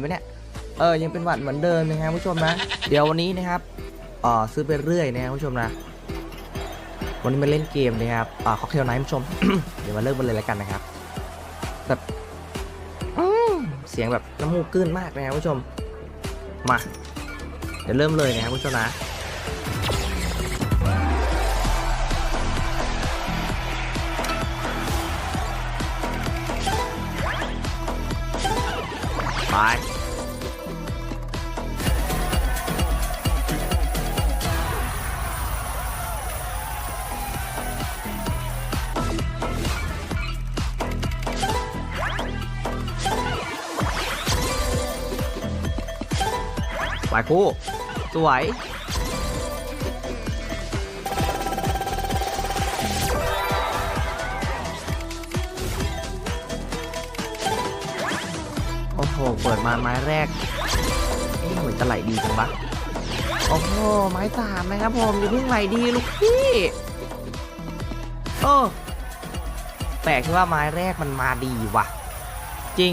ไหมเนี่ยเออยังเป็นหวัดเหมือนเดิมนะครับผู้ชมนะ เดี๋ยววันนี้นะครับอ่อซื้อไปเรื่อยนะครับผู้ชมนะ วันนี้มาเล่นเกมนะครับอ่าค็อกเทลไนท์ผู้ชม เดี๋ยวมาเริ่มกันเลยแล้วกันนะครับแบบเสียงแบบน้ำมูกกลืนมากนะครับผู้ชมมาเดี๋ยวเริ่มเลยนะครับผู้ชมนะไป ไปคู่ สวย โอ้โห เปิดมาไม้แรกเหมือนจะไหลดีจังวะโอ้โห ไม้สามนะครับผมอย่าเพิ่งไหลดีลูกพี่เออแปลกที่ว่าไม้แรกมันมาดีว่ะ จริง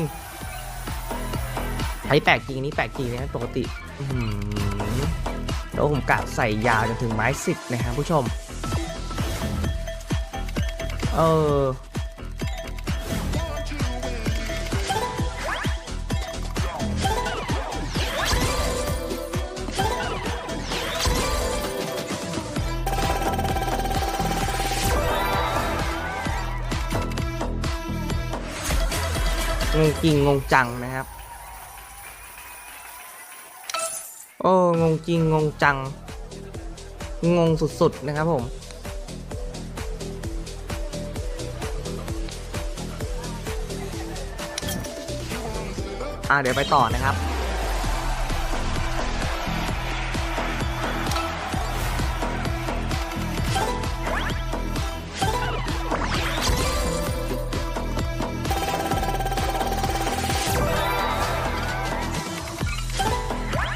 อันนี้แปลกจริงอันนี้แปลกจริงนะปกติ แล้วผมกะใส่ยาวจนถึงไม้สิบนะครับผู้ชม เอองงจริงงงจังนะครับ งงจริงงงจัง งงสุดๆนะครับผมอ่าเดี๋ยวไปต่อนะครับ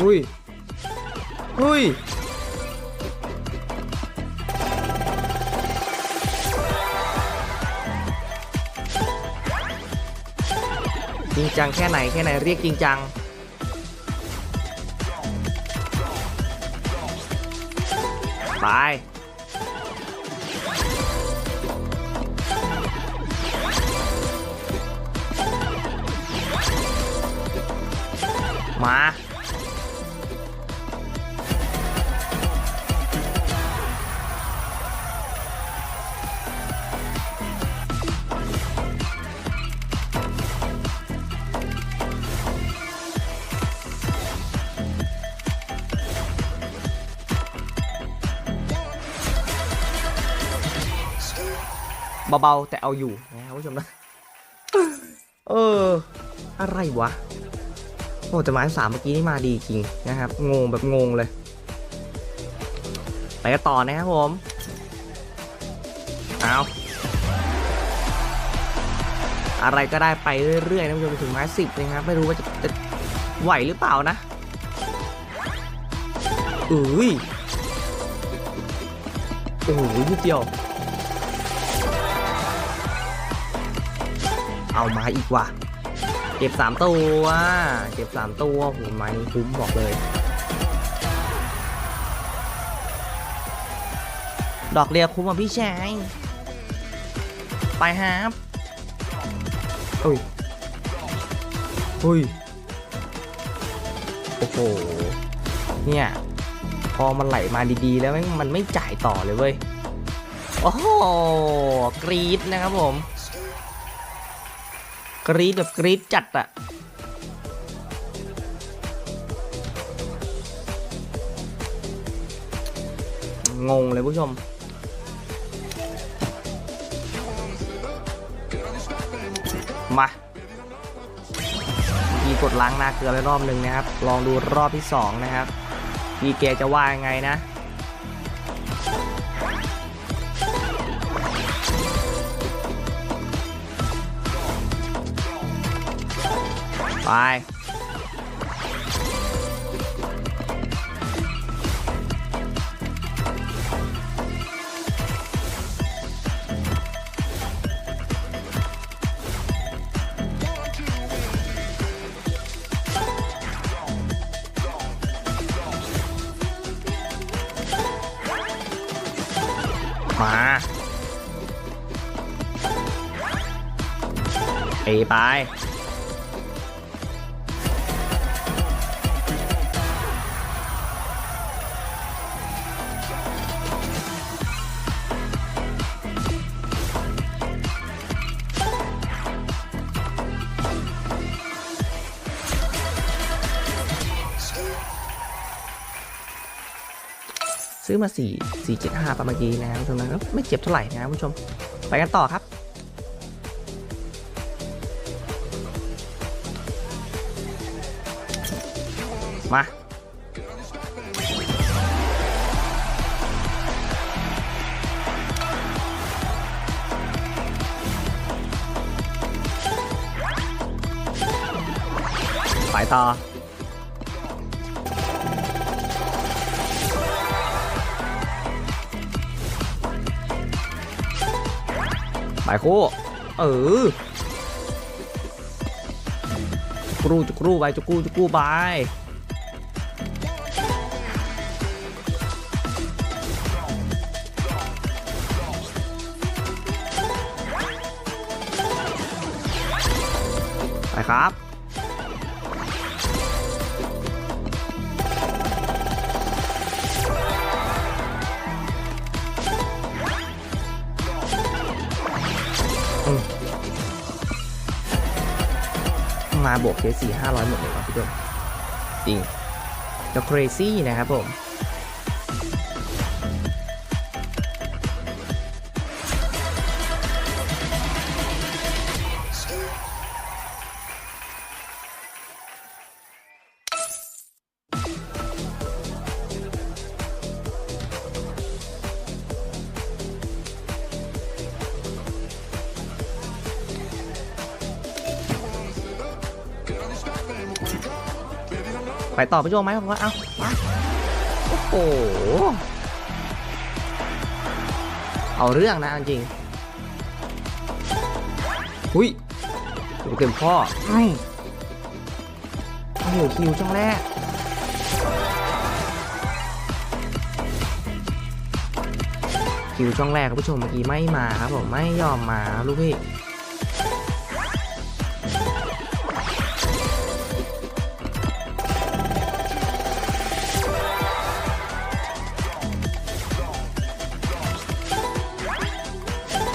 อุ้ย อุ้ยจริงจังแค่ไหนแค่ไหนเรียกจริงจังไปมา เบาๆ แต่เอาอยู่นะครับผู้ชมนะ เออ อะไรวะ โอ้แต่ไม้สามเมื่อกี้นี่มาดีจริงนะครับ งงแบบงงเลย ไปกันต่อนะครับผม เอาอะไรก็ได้ไปเรื่อยๆนะผู้ชมไปถึงไม้สิบนะครับ ไม่รู้ว่าจะจะไหวหรือเปล่านะอุ้ยโอ้โหนิดเดียว เอามาอีกว่ะ เก็บสามตัวเก็บสามตัวโหไม้นี้คุ้มบอกเลย ดอกเรียคุ้มอะพี่ชายไปครับอุ้ยอุ้ยโอ้โห เนี่ย พอมันไหลมาดีๆ แล้วแม่งมันไม่จ่ายต่อเลยเว้ย โอ้โห กรีดนะครับผม กรีดแบบกรีดจัดอะงงเลยผู้ชม มาพี่กดล้างหน้าเกลือไปรอบหนึ่งนะครับ ลองดูรอบที่สองนะครับพี่แกจะว่ายังไงนะ ไปมาไปไป ซื้อมา 4 4 7 5ประมาณกี้นะครับผู้ชมนก็ไม่เจ็บเท่าไหร่นะครับผู้ชม ไปกันต่อครับ มาไปต่อ ไปคู่เออจุกรูจุกรูไปจุกรูจุกรูไปไปครับ มาบวกเคสี่ห้าร้อยหมดเลยวะพี่ดมจริงจะ crazy นะครับผม ไปต่อพี่โจไหมผมว่าเอามาโอ้โหเอาเรื่องนะเอาจริงหุยเต็มข้ออืมโอ้โหคิวช่องแรกคิวช่องแรกครับผู้ชมเมื่อกี้ไม่มาครับผมไม่ยอมมาลูกพี่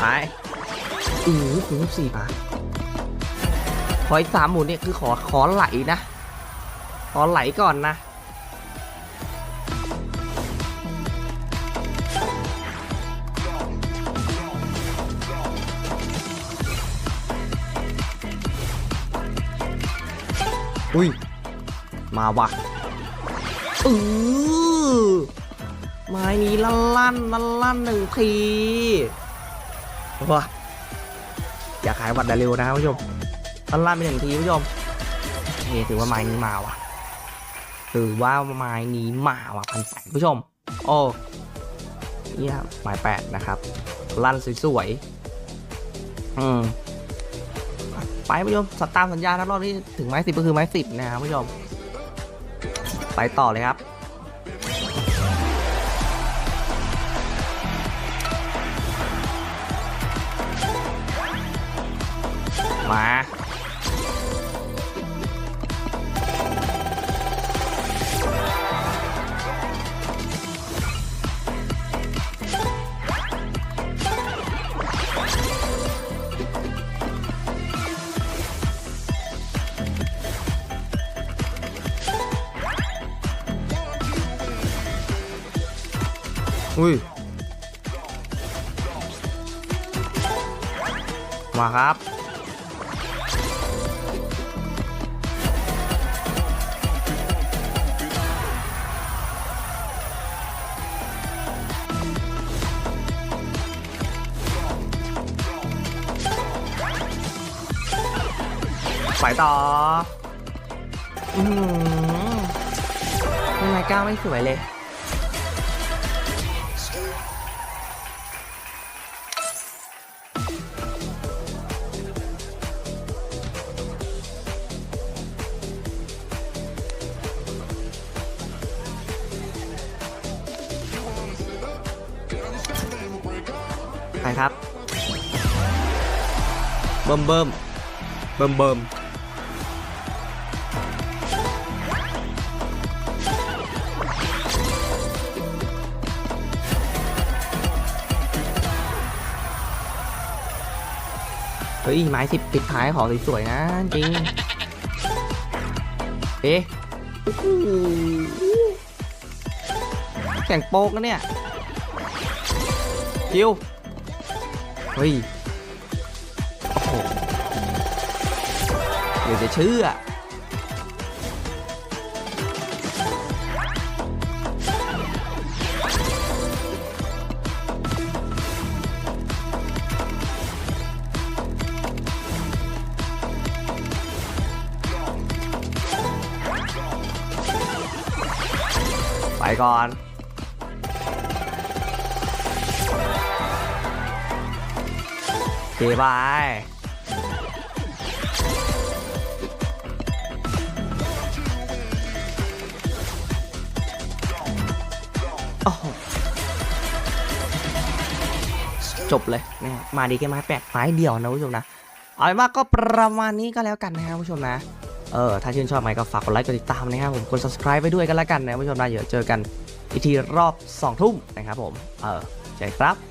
ไปอือถึงสี่บาทขออีกสามหมุนเนี่ยคือขอขอไหลนะ ขอไหลก่อนนะอุ้ย มาว่ะอือไม้นี้ลั่นลั่นลั่นลั่นหนึ่งที ว้าอยากขายบัตรเร็วนะครับผู้ชมลั่นลั่นไปหนึ่งทีผู้ชมนี่ถือว่าไม้นี้มาว่ะถือว่าไม้นี้มาว่ะพันแปดผู้ชม โอ้เยี่ยมไม้แปดนะครับ ลั่นสวยๆอืมไปผู้ชมสตามสัญญานะรอบนี้ถึงไม้สิบก็คือไม้สิบนะครับผู้ชม ไปต่อเลยครับ มาอุ้ย มาครับ ต่ออือหือทำไมก้าวไม่สวยเลย ไปครับ เบิ่มเบิ่มเบิ่มเบิ่ม ฮ้ยไม้สิบปิดท้ายของสวยๆนะจริง เอ๊ะแข่งโป๊กนะเนี่ยคิวเฮ้ยโอ้โหเดี๋ยวจะเชื่อ ไปก่อนโอเคบายโอ้โหจบเลยนะฮะมาดีแค่ไม้แปดไม้เดียวนะผู้ชมนะ เอาเป็นว่าก็ประมาณนี้ก็แล้วกันนะครับผู้ชมนะ เออถ้าชื่นชอบไหมก็ฝากกดไลค์กดติดตามนะครับผมกด subscribe ไปด้วยกันละกันนะผู้ชมนะเดี๋ยวเจอกันอีกทีรอบ2ทุ่มนะครับผมเออใจอกันครับ